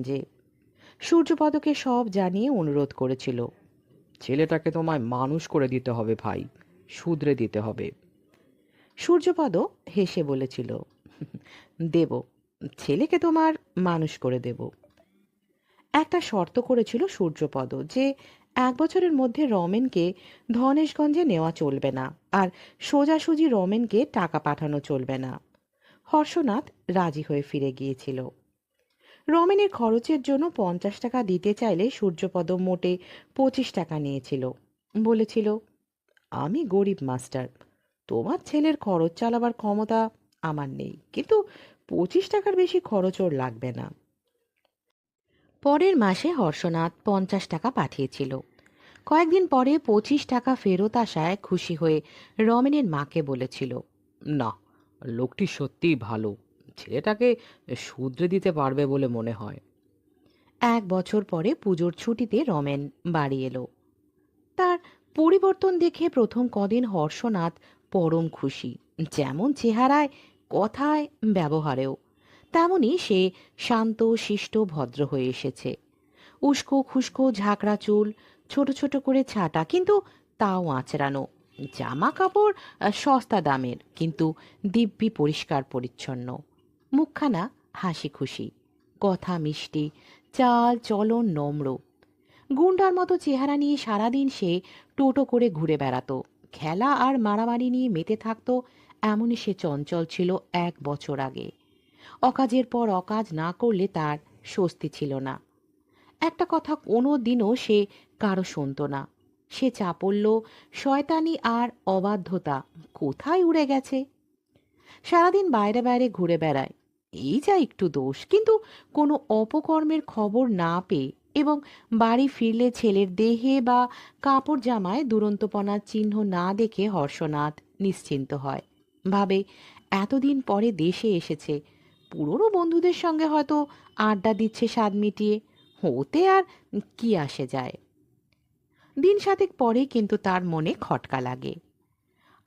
যে সূর্যপদকে সব জানিয়ে অনুরোধ করেছিল। ছেলেটাকে তোমায় মানুষ করে দিতে হবে ভাই শুধরে দিতে হবে। সূর্যপদ হেসে বলেছিল দেব ছেলেকে তোমার মানুষ করে দেব। একটা শর্ত করেছিল সূর্যপদ যে এক বছরের মধ্যে রমেনকে ধনেশগঞ্জে নেওয়া চলবে না আর সোজাসুজি রমেনকে টাকা পাঠানো চলবে না। হর্ষনাথ রাজি হয়ে ফিরে গিয়েছিল। রমেনের খরচের জন্য পঞ্চাশ টাকা দিতে চাইলে সূর্যপদ মোটে পঁচিশ টাকা নিয়েছিল। বলেছিল, আমি গরিব মাস্টার, তোমার ছেলের খরচ চালাবার ক্ষমতা আমার নেই, কিন্তু পঁচিশ টাকার বেশি খরচ ওর লাগবে না। পরের মাসে হর্ষনাথ পঞ্চাশ টাকা পাঠিয়েছিল। কয়েকদিন পরে পঁচিশ টাকা ফেরত আসায় খুশি হয়ে রমেনের মাকে বলেছিল, না, লোকটি সত্যিই ভালো ছেলেটাকে শুধরে দিতে পারবে বলে মনে হয়। এক বছর পরে পুজোর ছুটিতে রমেন বাড়ি এলো। তার পরিবর্তন দেখে প্রথম কদিন হর্ষনাথ পরম খুশি। যেমন চেহারায়, কথায়, ব্যবহারেও। তেমনি সে শান্ত, শিষ্ট, ভদ্র হয়ে এসেছে। উস্কো খুস্কো, ঝাঁকড়া চুল, ছোট ছোট করে ছাটা, কিন্তু তাও আঁচড়ানো। জামা কাপড় সস্তা দামের, কিন্তু দিব্যি পরিষ্কার পরিচ্ছন্ন মুখখানা হাসি খুশি কথা মিষ্টি, চাল চলন নম্র। গুন্ডার মতো চেহারা নিয়ে সারাদিন সে টোটো করে ঘুরে বেড়াতো। খেলা আর মারামারি নিয়ে মেতে থাকতো, এমনই সে চঞ্চল ছিল এক বছর আগে। অকাজের পর অকাজ না করলে তার স্বস্তি ছিল না। একটা কথা কোনো দিনও সে কারও শুনতো না। সে চাপল্য শয়তানি আর অবাধ্যতা কোথায় উড়ে গেছে? সারাদিন বাইরে বাইরে ঘুরে বেড়ায়। এই যা একটু দোষ, কিন্তু কোনো অপকর্মের খবর না পেয়ে এবং বাড়ি ফিরলে ছেলের দেহে বা কাপড় জামায় দুরন্তপনার চিহ্ন না দেখে হর্ষনাথ নিশ্চিন্ত হয়। ভাবে, এতদিন পরে দেশে এসেছে, পুরনো বন্ধুদের সঙ্গে হয়তো আড্ডা দিচ্ছে স্বাদ মিটিয়ে ওতে আর কি আসে যায়? দিন সাতেক পরে কিন্তু তার মনে খটকা লাগে।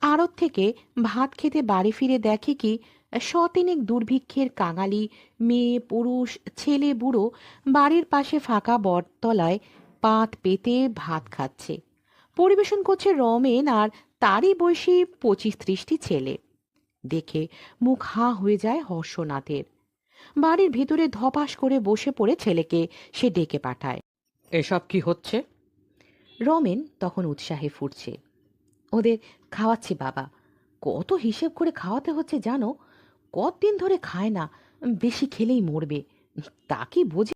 আড়ত থেকে ভাত খেতে বাড়ি ফিরে দেখে কি শতিনেক দুর্ভিক্ষের কাঙালি মেয়ে পুরুষ ছেলে বুড়ো বাড়ির পাশে ফাঁকা বটতলায় পাত পেতে ভাত খাচ্ছে। পরিবেশন করছে রমেন আর তারই বয়সী পঁচিশ ত্রিশটি ছেলে। দেখে মুখ হাঁ হয়ে যায় হর্ষনাথের। বাড়ির ভিতরে ধপাস করে বসে পড়ে ছেলেকে সে ডেকে পাঠায়। এসব কি হচ্ছে? রমেন তখন উৎসাহে ফুটছে। ওদের খাওয়াচ্ছি বাবা। কত হিসেব করে খাওয়াতে হচ্ছে জানো? কতদিন ধরে খায় না বেশি খেলেই মরবে। তা কি বোঝে